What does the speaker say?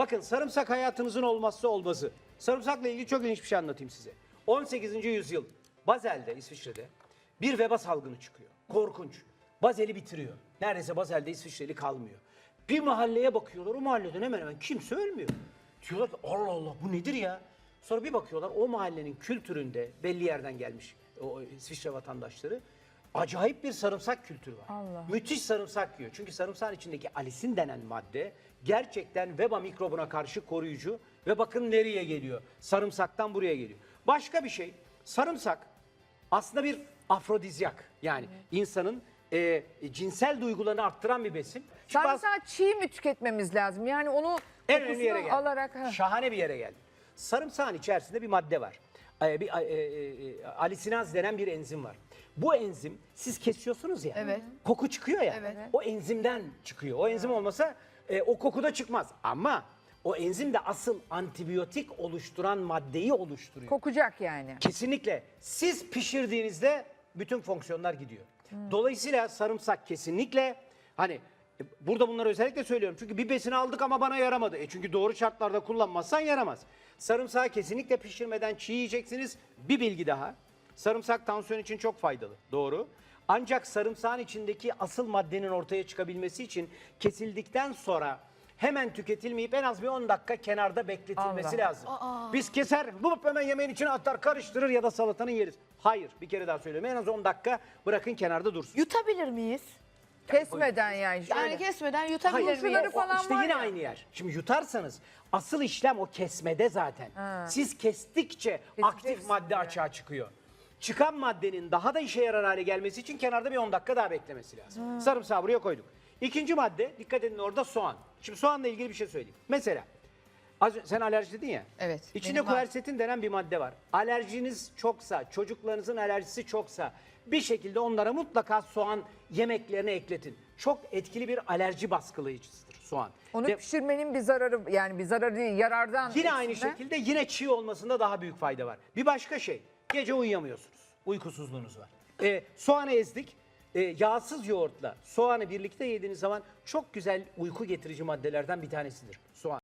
Bakın sarımsak hayatınızın olmazsa olmazı. Sarımsakla ilgili çok ilginç bir şey anlatayım size. 18. yüzyıl Bazel'de, İsviçre'de bir veba salgını çıkıyor. Korkunç. Bazel'i bitiriyor. Neredeyse Bazel'de İsviçreli kalmıyor. Bir mahalleye bakıyorlar, o mahalleden hemen hemen kimse ölmüyor. Diyorlar ki Allah Allah bu nedir ya? Sonra bir bakıyorlar o mahallenin kültüründe belli yerden gelmiş o İsviçre vatandaşları. Acayip bir sarımsak kültürü var. Allah. Müthiş sarımsak yiyor. Çünkü sarımsağın içindeki alisin denen madde gerçekten veba mikrobuna karşı koruyucu ve bakın nereye geliyor. Sarımsaktan buraya geliyor. Başka bir şey sarımsak aslında bir afrodizyak. Yani insanın e, cinsel duygularını arttıran bir besin. Sarımsağı çiğ mi tüketmemiz lazım? Yani onu en önemli yere kokusunu geldi. alarak... ha. Şahane bir yere geldi. Sarımsağın içerisinde bir madde var. Ee, bir e, e, e, alisinaz denen bir enzim var. Bu enzim siz kesiyorsunuz ya. Evet. Koku çıkıyor ya. Evet. O enzimden çıkıyor. O enzim olmasa e, o koku da çıkmaz. Ama o enzim de asıl antibiyotik oluşturan maddeyi oluşturuyor. Kokacak yani. Kesinlikle. Siz pişirdiğinizde bütün fonksiyonlar gidiyor. Dolayısıyla sarımsak kesinlikle hani e, burada bunları özellikle söylüyorum. Çünkü bir besini aldık ama bana yaramadı. E çünkü doğru şartlarda kullanmazsan yaramaz. Sarımsağı kesinlikle pişirmeden çiğ yiyeceksiniz. Bir bilgi daha. Sarımsak tansiyon için çok faydalı. Doğru. Ancak sarımsağın içindeki asıl maddenin ortaya çıkabilmesi için kesildikten sonra hemen tüketilmeyip en az bir 10 dakika kenarda bekletilmesi Allah. lazım. Biz keser, bulup hemen yemeğin içine atar, karıştırır ya da salatanın yeriz. Hayır, bir kere daha söylüyorum. En az 10 dakika bırakın kenarda dursun. Yutabilir miyiz? Kesmeden yani. Şöyle. Yani kesmeden yutabilir Hayır, miyiz? o- falan işte var yine ya. aynı yer. Şimdi yutarsanız asıl işlem o kesmede zaten. Siz kestikçe aktif madde diye. açığa çıkıyor. Çıkan maddenin daha da işe yarar hale gelmesi için kenarda bir 10 dakika daha beklemesi lazım. Sarımsağı buraya koyduk. İkinci madde, dikkat edin orada soğan. Şimdi soğanla ilgili bir şey söyleyeyim. Mesela, az önce- sen alerji dedin ya. Evet, İçinde benim var. kuersetin denen bir madde var. Alerjiniz çoksa, çocuklarınızın alerjisi çoksa bir şekilde onlara mutlaka soğan yemeklerine ekletin. Çok etkili bir alerji baskılayıcısıdır soğan. Onu Ve pişirmenin bir zararı yani bir zararı değil yarardan. yine aynı şekilde yine çiğ olmasında daha büyük fayda var. Bir başka şey, gece uyuyamıyorsunuz. Uykusuzluğunuz var. Ee, soğanı ezdik. Ee, yağsız yoğurtla soğanı birlikte yediğiniz zaman çok güzel uyku getirici maddelerden bir tanesidir soğan.